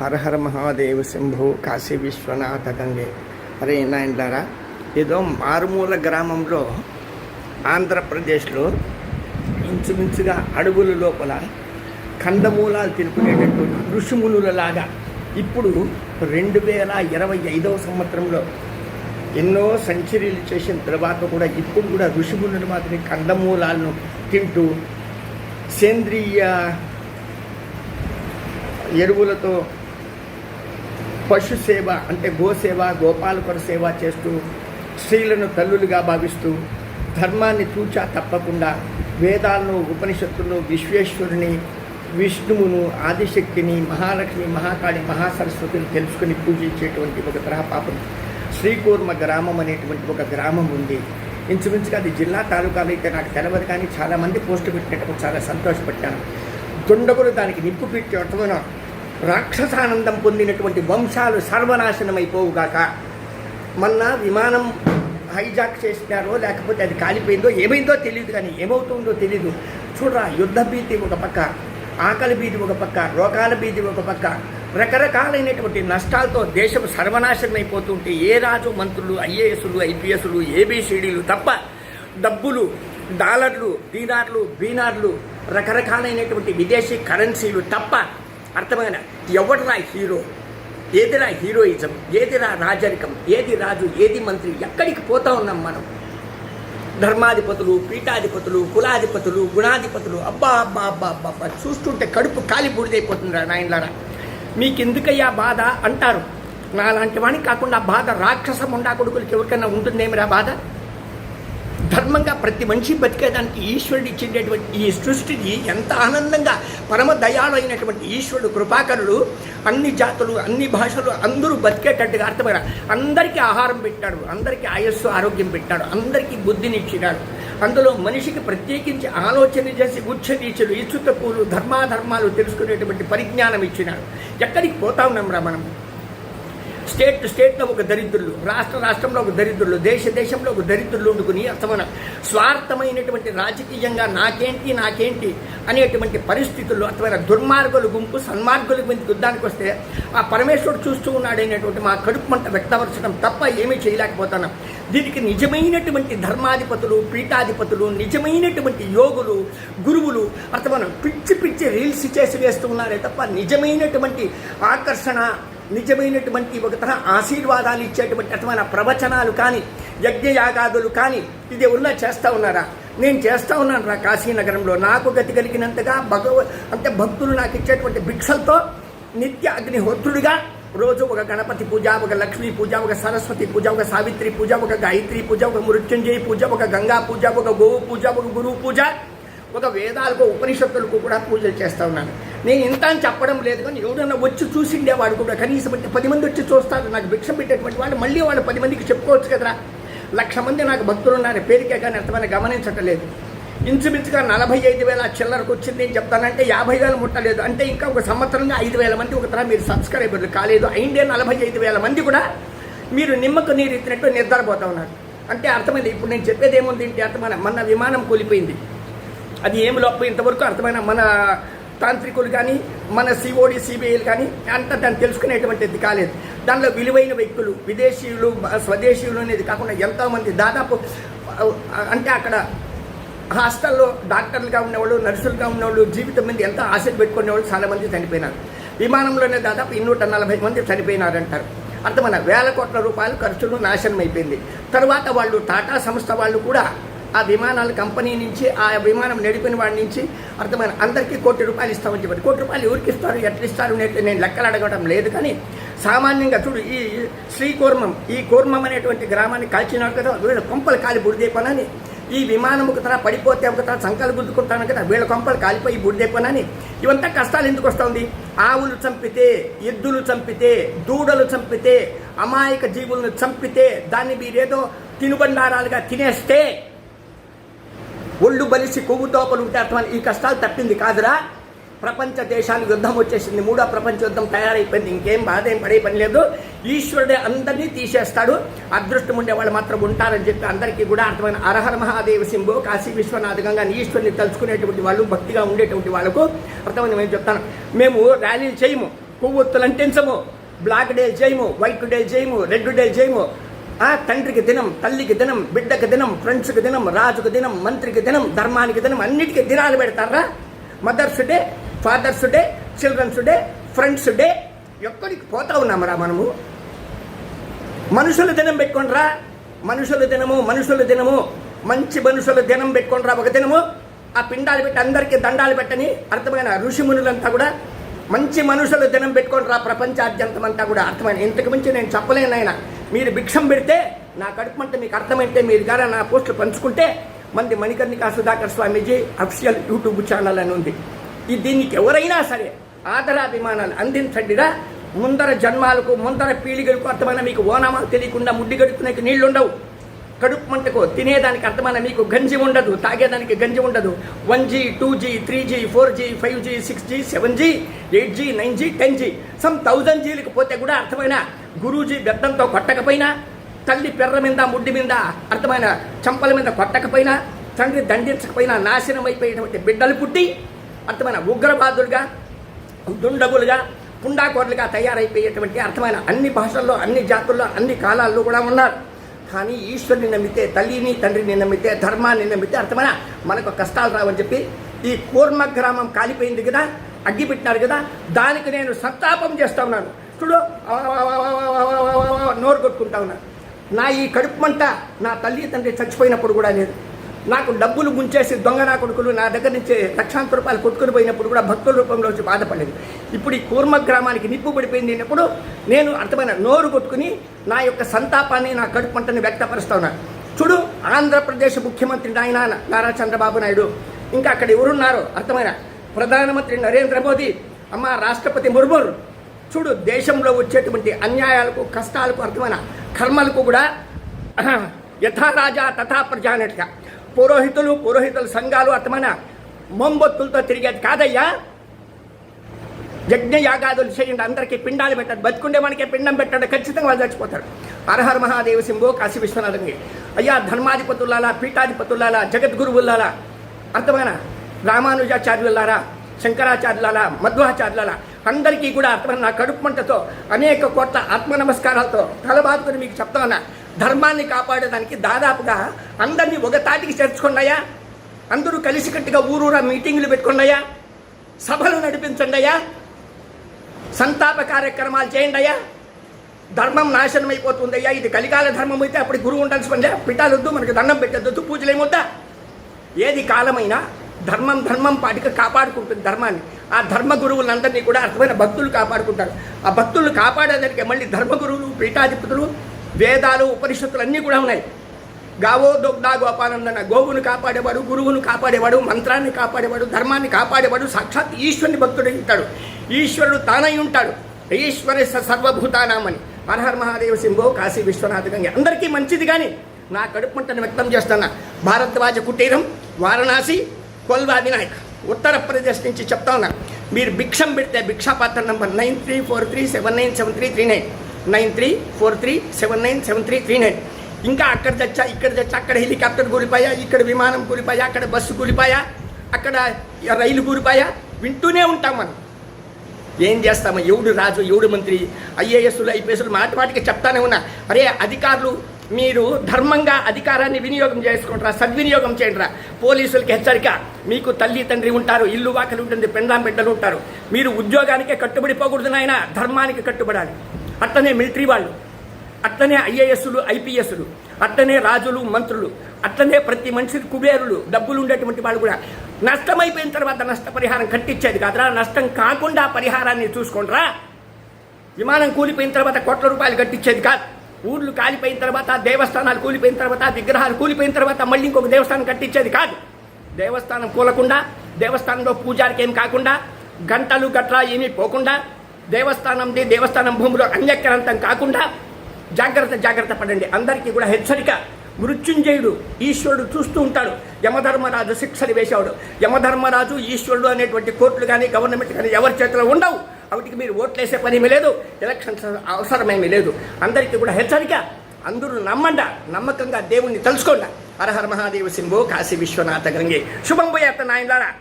హర హర మహాదేవ శంభు కాశీ విశ్వనాథ గంగే. అరే నాయనలారా ఏదో మారుమూల గ్రామంలో ఆంధ్రప్రదేశ్లో ఇంచుమించుగా అడవుల లోపల కందమూలాలు తినుకునేటటువంటి ఋషిమునులలాగా ఇప్పుడు రెండు వేల ఇరవై ఐదవ సంవత్సరంలో ఎన్నో సెంచరీలు చేసిన తర్వాత కూడా ఇప్పుడు కూడా ఋషిమునులు మాత్రం కందమూలాలను తింటూ సేంద్రీయ ఎరువులతో పశు సేవ అంటే గోసేవ గోపాలకుర సేవ చేస్తూ స్త్రీలను తల్లులుగా భావిస్తూ ధర్మాన్ని తూచా తప్పకుండా వేదాలను ఉపనిషత్తులను విశ్వేశ్వరుని విష్ణువును ఆదిశక్తిని మహాలక్ష్మి మహాకాళి మహాసరస్వతిని తెలుసుకుని పూజించేటువంటి ఒక గ్రహపాపం శ్రీకూర్మ గ్రామం అనేటువంటి ఒక గ్రామం ఉంది. ఇంచుమించుగా అది జిల్లా తాలూకాలో అయితే నాకు తెలవదు కానీ చాలామంది పోస్టు పెట్టినప్పుడు చాలా సంతోషపడ్డాను. దుండగులు దానికి నిప్పు పెట్టి అర్థమైన? రాక్షసానందం పొందినటువంటి వంశాలు సర్వనాశనమైపోవుగాక. మొన్న విమానం హైజాక్ చేసినారో లేకపోతే అది కాలిపోయిందో ఏమైందో తెలియదు కానీ ఏమవుతుందో తెలియదు చూడరా యుద్ధ భీతి ఒక పక్క ఆకలి భీతి ఒక పక్క రోగాల భీతి ఒక పక్క. రకరకాలైనటువంటి నష్టాలతో దేశం సర్వనాశనం అయిపోతుంటే ఏ రాజు మంత్రులు ఐఏఎస్లు ఐపీఎస్లు ఏబీసీడీలు తప్ప డబ్బులు డాలర్లు దీనార్లు బీనార్లు రకరకాలైనటువంటి విదేశీ కరెన్సీలు తప్ప అర్థమైన? ఎవడరా హీరో? ఏదిరా హీరోయిజం? ఏదిరా రాజరికం? ఏది రాజు? ఏది మంత్రి? ఎక్కడికి పోతా ఉన్నాం మనం? ధర్మాధిపతులు పీఠాధిపతులు కులాధిపతులు గుణాధిపతులు అబ్బా అబ్బా అబ్బా అబ్బా అబ్బా చూస్తుంటే కడుపు కాలి బూడిదైపోతుందిరా నాయనలారా. మీకెందుకయ్యా బాధ అంటారు? నాలాంటి వాణి కాకుండా బాధ రాక్షస ముండా కొడుకులకి ఎవరికైనా ఉంటుందేమిరా బాధ? ధర్మంగా ప్రతి మనిషి బతికేదానికి ఈశ్వరుడు ఇచ్చేటటువంటి ఈ సృష్టిని ఎంత ఆనందంగా పరమ దయాళైనటువంటి అయినటువంటి ఈశ్వరుడు కృపాకరుడు అన్ని జాతులు అన్ని భాషలు అందరూ బతికేటట్టుగా అర్థమైన అందరికీ ఆహారం పెట్టాడు అందరికీ ఆయస్సు ఆరోగ్యం పెట్టాడు అందరికీ బుద్ధినిచ్చినాడు అందులో మనిషికి ప్రత్యేకించి ఆలోచన చేసి ఉచ్చనీచులు ఇచ్చుత పూలు ధర్మాధర్మాలు తెలుసుకునేటువంటి పరిజ్ఞానం ఇచ్చినాడు. ఎక్కడికి పోతా ఉన్నాం రా మనం? స్టేట్ స్టేట్లో ఒక దరిద్రులు రాష్ట్ర రాష్ట్రంలో ఒక దరిద్రులు దేశ దేశంలో ఒక దరిద్రులు ఉండుకుని అర్థమైన. స్వార్థమైనటువంటి రాజకీయంగా నాకేంటి నాకేంటి అనేటువంటి పరిస్థితుల్లో అర్థమైన దుర్మార్గుల గుంపు సన్మార్గుల గురించి యుద్ధానికి వస్తే ఆ పరమేశ్వరుడు చూస్తూ ఉన్నాడైనటువంటి మా కడుపు మంట వ్యక్తపరచడం తప్ప ఏమీ చేయలేకపోతున్నాం దీనికి నిజమైనటువంటి ధర్మాధిపతులు పీఠాధిపతులు నిజమైనటువంటి యోగులు గురువులు అర్థమైన పిచ్చి పిచ్చి రీల్స్ చేసి వేస్తూ ఉన్నారే తప్ప నిజమైనటువంటి ఆకర్షణ నిజమైనటువంటి ఒక తరహా ఆశీర్వాదాలు ఇచ్చేటువంటి అటువంటి ప్రవచనాలు కానీ యజ్ఞయాగాదులు కానీ ఇది ఉన్న చేస్తూ ఉన్నారా? నేను చేస్తూ ఉన్నాను రా కాశీనగరంలో. నాకు గతి కలిగినంతగా భగవ అంటే భక్తులు నాకు ఇచ్చేటువంటి భిక్షలతో నిత్య అగ్నిహోత్రుడిగా రోజు ఒక గణపతి పూజ ఒక లక్ష్మీ పూజ ఒక సరస్వతి పూజ ఒక సావిత్రి పూజ ఒక గాయత్రి పూజ ఒక మృత్యుంజయ పూజ ఒక గంగా పూజ ఒక గోవు పూజ ఒక గురువు పూజ ఒక వేదాలకు ఉపనిషత్తులకు కూడా పూజలు చేస్తూ ఉన్నాను. నేను ఇంత అని చెప్పడం లేదు కానీ ఎవడన్నా వచ్చి చూసిండే వాడు కూడా. కనీసం అంటే పది మంది వచ్చి చూస్తారు. నాకు భిక్ష పెట్టేటువంటి వాళ్ళు మళ్ళీ వాళ్ళు పది మందికి చెప్పుకోవచ్చు కదరా. లక్ష మంది నాకు భక్తులు ఉన్నారు. పేరుకే కానీ ఎంతమంది గమనించట్లేదు. ఇంచుమించుగా నలభై ఐదు వేల చిల్లరకు వచ్చింది. నేను చెప్తానంటే యాభై వేలు ముట్టలేదు. అంటే ఇంకా ఒక సంవత్సరంగా ఐదు వేల మంది ఒక తర మీరు సబ్స్క్రైబర్లు కాలేదు. అయిండే నలభై ఐదు వేల మంది కూడా మీరు నిమ్మకు నీరు ఎత్తినట్టు నిద్రపోతా ఉన్నారు. అంటే అర్థమైంది? ఇప్పుడు నేను చెప్పేది ఏముంది? అంటే అర్థమైన మన విమానం కూలిపోయింది. అది ఏమి లోపం? ఇంతవరకు అర్థమైన మన తాంత్రికులు కానీ మన సిఓడి సిబిఐలు కానీ అంత దాన్ని తెలుసుకునేటువంటిది కాలేదు. దానిలో విలువైన వ్యక్తులు విదేశీయులు స్వదేశీయులు అనేది కాకుండా ఎంతోమంది దాదాపు అంటే అక్కడ హాస్టల్లో డాక్టర్లుగా ఉన్నవాళ్ళు నర్సులుగా ఉన్నవాళ్ళు జీవితం మీద ఎంత ఆశలు పెట్టుకునేవాళ్ళు చాలా మంది చనిపోయినారు. విమానంలోనే దాదాపు ఇన్నూట నలభై మంది చనిపోయినారంటారు. అర్థమైన వేల కోట్ల రూపాయలు ఖర్చులు నాశనం అయిపోయింది. తర్వాత వాళ్ళు టాటా సంస్థ వాళ్ళు కూడా ఆ విమానాల కంపెనీ నుంచి ఆ విమానం నడిపిన వాడి నుంచి అర్థమైన అందరికీ కోటి రూపాయలు ఇస్తామని చెప్పారు. కోటి రూపాయలు ఎవరికి ఇస్తారు? ఎట్లా ఇస్తారు? నేను లెక్కలు అడగడం లేదు కానీ సామాన్యంగా చూడు ఈ శ్రీకూర్మం ఈ కూర్మం అనేటువంటి గ్రామాన్ని కాల్చినాడు కదా వీళ్ళ కొంపలు కాలి బుడిదేపనని. ఈ విమానం ఒక తర పడిపోతే ఒక తర సంకలు గుద్దుకుంటాను కదా వీళ్ళ కొంపలు కాలిపోయి బుడిదేపనని. ఇవంతా కష్టాలు ఎందుకు వస్తుంది? ఆవులు చంపితే ఎద్దులు చంపితే దూడలు చంపితే అమాయక జీవులను చంపితే దాన్ని మీరేదో తినుబండారాలుగా తినేస్తే ఒళ్ళు బలిసి కొవ్వు తోపలు ఉంటే ఈ కష్టాలు తప్పింది కాదురా. ప్రపంచ దేశాలు యుద్ధం వచ్చేసింది. మూడో ప్రపంచ యుద్ధం తయారైపోయింది. ఇంకేం బాధ ఏం పడే పని లేదు. ఈశ్వరుడే అందరినీ తీసేస్తాడు. అదృష్టం ఉండే వాళ్ళు మాత్రం ఉంటారని చెప్పి అందరికీ కూడా అర్థమైన అరహర మహాదేవ సింబు కాశీ విశ్వనాథంగా ఈశ్వరుని తలుచుకునేటువంటి వాళ్ళు భక్తిగా ఉండేటువంటి వాళ్ళకు అర్థమైంది మేము చెప్తాను. మేము ర్యాలీలు చేయము. కొవ్వొత్తులు అంటించము. బ్లాక్ డే చేయము. వైట్ డే చేయము. రెడ్ డే చేయము. ఆ తండ్రికి దినం తల్లికి దినం బిడ్డకి దినం ఫ్రెండ్స్కి దినం రాజుకి దినం మంత్రికి దినం ధర్మానికి దినం అన్నిటికీ దినాలు పెడతారా? Mother's day father's day children's day friends day ఎక్కడికి పోతా ఉన్నామరా మనము? మనుషుల దినం పెట్టుకోండిరా? మనుషుల దినము మనుషుల దినము మంచి మనుషుల దినం పెట్టుకోండిరా ఒక దినము? ఆ పిండాలు పెట్టి అందరికీ దండాలు పెట్టని అర్థమైన ఋషిమునులంతా కూడా మంచి మనుషుల దినం పెట్టుకోండిరా ప్రపంచాద్యంతం అంతా కూడా. అర్థమైన ఇంతకు మించి నేను చెప్పలేను ఆయన మీరు భిక్షం పెడితే నా కడుపు అంటే మీకు అర్థమైతే మీరు గారా నా పోస్టులు పంచుకుంటే మంది Manikarnika Sudhakar Swamiji official YouTube channel అని ఉంది. దీనికి ఎవరైనా సరే ఆదరాభిమానాలు అందించండిరా. ముందర జన్మాలకు ముందర పీಳಿగలకు అర్థమైన మీకు ఓనామాలు తెలియకుండా ముడ్డి గడుపునేకి నీళ్ళు ఉండవు కడుపు మంటకు తినేదానికి అర్థమైన మీకు గంజి ఉండదు తాగేదానికి గంజి ఉండదు. One G two G three G four G five G six G seven G eight G nine G ten G. Some thousand జీలకు పోతే కూడా అర్థమైన గురూజీ బెద్దంతో కొట్టకపోయినా తల్లి పెర్ర మీద ముడ్డి మీద అర్థమైన చంపల మీద కొట్టకపోయినా తండ్రి దండించకపోయినా నాశనం అయిపోయేటువంటి బిడ్డలు పుట్టి అర్థమైన ఉగ్రవాదులుగా దుండగులుగా పుండాకోర్లుగా తయారైపోయేటువంటి అర్థమైన అన్ని భాషల్లో అన్ని జాతుల్లో అన్ని కాలాల్లో కూడా ఉన్నారు. కానీ ఈశ్వరుని నమ్మితే తల్లిని తండ్రిని నమ్మితే ధర్మాన్ని నమ్మితే అర్థమైన మనకు కష్టాలు రావని చెప్పి ఈ కూర్మ గ్రామం కాలిపోయింది కదా అగ్గి పెట్టినారు కదా దానికి నేను సంతాపం చేస్తా ఉన్నాను. చూడు నోరు కొట్టుకుంటా ఉన్నాను నా ఈ కడుపు మంట నా తల్లి తండ్రి చచ్చిపోయినప్పుడు కూడా లేదు. నాకు డబ్బులు ముంచేసి దొంగ నా కొడుకులు నా దగ్గర నుంచి లక్షాంతర రూపాయలు కొట్టుకుని పోయినప్పుడు కూడా భక్తుల రూపంలో వచ్చి బాధపడలేదు. ఇప్పుడు ఈ కూర్మ గ్రామానికి నిప్పు పడిపోయింది అన్నప్పుడు నేను అర్థమైన నోరు కొట్టుకుని నా యొక్క సంతాపాన్ని నా కడుపు పంటని వ్యక్తపరుస్తా ఉన్నాను చూడు ఆంధ్రప్రదేశ్ ముఖ్యమంత్రి నాయన నారా చంద్రబాబు నాయుడు. ఇంకా అక్కడ ఎవరున్నారు అర్థమైన ప్రధానమంత్రి నరేంద్ర మోదీ అమ్మ రాష్ట్రపతి ముర్ముర్. చూడు దేశంలో వచ్చేటువంటి అన్యాయాలకు కష్టాలకు అర్థమైన కర్మలకు కూడా యథారాజా తథా ప్రజ పురోహితులు పురోహితుల సంఘాలు అర్థమైన మొంబొత్తులతో తిరిగేది కాదయ్యా. యజ్ఞ యాగాదులు చేయండి అందరికీ పిండాలు పెట్టాడు బతుకుండే మనకే పిండం పెట్టాడు ఖచ్చితంగా వాళ్ళు చచ్చిపోతాడు అర్హర్ మహాదేవ శంభో కాశీ విశ్వనాథంగి అయ్యా ధర్మాధిపతులాలా పీఠాధిపతులాలా జగద్గురువులాలా అర్థమైన? రామానుజాచార్యులారా శంకరాచార్యులాలా మధ్వాచార్యులాలా అందరికీ కూడా అర్థమైన? నా కడుపు మంటతో అనేక కోట్ల ఆత్మ నమస్కారాలతో తలబాదుకుని మీకు చెప్తా ఉన్నా ధర్మాన్ని కాపాడేదానికి దాదాపుగా అందరినీ ఒక తాటికి చేర్చుకున్నాయా? అందరూ కలిసికట్టుగా ఊరూరా మీటింగులు పెట్టుకున్నాయా? సభలు నడిపించండియా? సంతాప కార్యక్రమాలు చేయండియా? ధర్మం నాశనం అయిపోతుందయ్యా ఇది కలికాల ధర్మం అయితే అప్పుడు గురువు ఉండాల్సి పనిలే పిటాలొద్దు మనకి దండం పెట్టద్దు పూజలు ఏమొద్దా? ఏది కాలమైనా ధర్మం ధర్మం పాటికి కాపాడుకుంటుంది ధర్మాన్ని. ఆ ధర్మ గురువులందరినీ కూడా అర్థమైన భక్తులు కాపాడుకుంటారు. ఆ భక్తులు కాపాడేదానికి మళ్ళీ ధర్మ గురువులు పీఠాధిపతులు వేదాలు ఉపనిషత్తులు అన్నీ కూడా ఉన్నాయి. గావో దొగ్దా గోపానందన గోవును కాపాడేవాడు గురువును కాపాడేవాడు మంత్రాన్ని కాపాడేవాడు ధర్మాన్ని కాపాడేవాడు సాక్షాత్ ఈశ్వరుని భక్తుడు ఉంటాడు. ఈశ్వరుడు తానై ఉంటాడు. ఈశ్వర సర్వభూతానామని. హరహర మహాదేవ సింహో కాశీ విశ్వనాథ గంగ. అందరికీ మంచిది కానీ నా కడుపు మంటను వ్యక్తం చేస్తున్నా భారద్వాజ కుటీరం వారణాసి కొల్వా వినాయక్. ఉత్తరప్రదేశ్ నుంచి చెప్తా ఉన్నా. మీరు భిక్షం పెడితే భిక్షాపాత్ర number nine three four three seven nine seven three three nine. Nine three four three seven nine seven three three nine. ఇంకా అక్కడ తెచ్చా ఇక్కడ తెచ్చా అక్కడ హెలికాప్టర్ కూలిపోయా ఇక్కడ విమానం కూలిపోయా అక్కడ బస్సు కూలిపోయా అక్కడ రైలు కూలిపోయా వింటూనే ఉంటాం మనం. ఏం చేస్తాము ఎవడు రాజు ఎవడు మంత్రి? ఐఏఎస్లు ఐపీఎస్లు మాటి మాటికి చెప్తానే ఉన్నా. అరే అధికారులు మీరు ధర్మంగా అధికారాన్ని వినియోగం చేసుకుంటారా? సద్వినియోగం చేయండిరా. పోలీసులకి హెచ్చరిక. మీకు తల్లి తండ్రి ఉంటారు ఇల్లు వాకలు ఉంటుంది పెండాం బిడ్డలు ఉంటారు. మీరు ఉద్యోగానికే కట్టుబడిపోకూడదు నాయన. ధర్మానికి కట్టుబడాలి. అట్లనే మిలిటరీ వాళ్ళు అట్లనే ఐఏఎస్లు ఐపీఎస్లు అట్లనే రాజులు మంత్రులు అట్లనే ప్రతి మనిషికి కుబేరులు డబ్బులు ఉండేటువంటి వాళ్ళు కూడా నష్టమైపోయిన తర్వాత నష్టపరిహారం కట్టించేది కాదురా. నష్టం కాకుండా పరిహారాన్ని చూసుకోండిరా. విమానం కూలిపోయిన తర్వాత కోట్ల రూపాయలు కట్టించేది కాదు. ఊర్లు కాలిపోయిన తర్వాత దేవస్థానాలు కూలిపోయిన తర్వాత విగ్రహాలు కూలిపోయిన తర్వాత మళ్ళీ ఇంకొక దేవస్థానం కట్టించేది కాదు. దేవస్థానం కూలకుండా దేవస్థానంలో పూజారికి ఏం కాకుండా గంటలు గట్రా ఏమీ పోకుండా దేవస్థానంది దేవస్థానం భూమిలో అన్యక్రాంతం కాకుండా జాగ్రత్త జాగ్రత్త పడండి. అందరికీ కూడా హెచ్చరిక. మృత్యుంజయుడు ఈశ్వరుడు చూస్తూ ఉంటాడు. యమధర్మరాజు శిక్షలు వేసేవాడు. యమధర్మరాజు ఈశ్వరుడు అనేటువంటి కోర్టులు కానీ గవర్నమెంట్ కానీ ఎవరి చేతిలో ఉండవు. వాటికి మీరు ఓట్లేసే పని లేదు. ఎలక్షన్స్ అవసరమేమీ లేదు. అందరికీ కూడా హెచ్చరిక. అందరూ నమ్మండ. నమ్మకంగా దేవుణ్ణి తెలుసుకోండి హరహర మహాదేవ సింభో కాశీ విశ్వనాథ గంగే. శుభం పోయేత నాయనలారా.